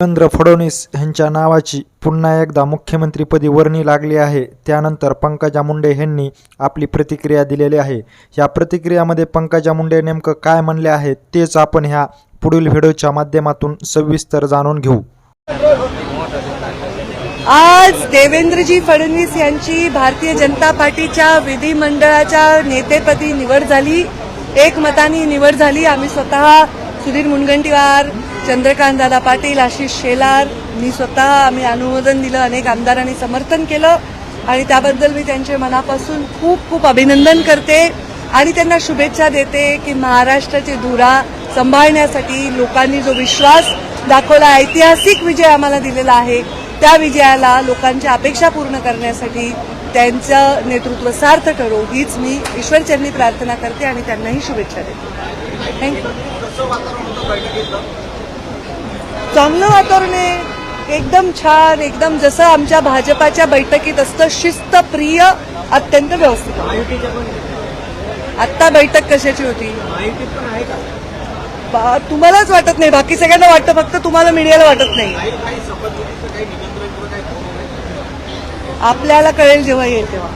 देवेंद्र फडणवीस यांच्या नावाची पुन्हा एकदा मुख्यमंत्रीपदी वर्णी लागली आहे. त्यानंतर पंकजा मुंडे यांनी आपली प्रतिक्रिया दिलेली आहे. या प्रतिक्रियामध्ये पंकजा मुंडे नेमकं काय म्हणले आहे तेच आपण ह्या पुढील व्हिडिओच्या माध्यमातून सविस्तर जाणून घेऊ. आज देवेंद्रजी फडणवीस यांची भारतीय जनता पार्टीच्या विधिमंडळाच्या नेतेपदी निवड झाली. एकमताने निवड झाली. आम्ही स्वतः सुधीर मुनगंटीवार चंद्रकांत दादा पाटील आशिष शेलार मी स्वतः आम्ही अनुमोदन दिलं अनेक आमदारांनी समर्थन केलं. आणि त्याबद्दल मी त्यांचे मनापासून खूप खूप अभिनंदन करते. आणि त्यांना शुभेच्छा देते की महाराष्ट्राची धुरा सांभाळण्यासाठी लोकांनी जो विश्वास दाखवला ऐतिहासिक विजय आम्हाला दिलेला आहे त्या विजयाला लोकांच्या अपेक्षा पूर्ण करण्यासाठी त्यांचं नेतृत्व सार्थ करो हीच मी ईश्वरचरणी प्रार्थना करते आणि त्यांनाही शुभेच्छा देते. थँक्यू चांगलं वातावरण आहे. एकदम छान एकदम जसं आमच्या भाजपाच्या बैठकीत असतं शिस्तप्रिय अत्यंत व्यवस्थित. आत्ता बैठक कशाची होती? तुम्हालाच वाटत नाही. बाकी सगळ्यांना वाटतं फक्त तुम्हाला मीडियाला वाटत नाही. आपल्याला कळेल जेव्हा येईल तेव्हा.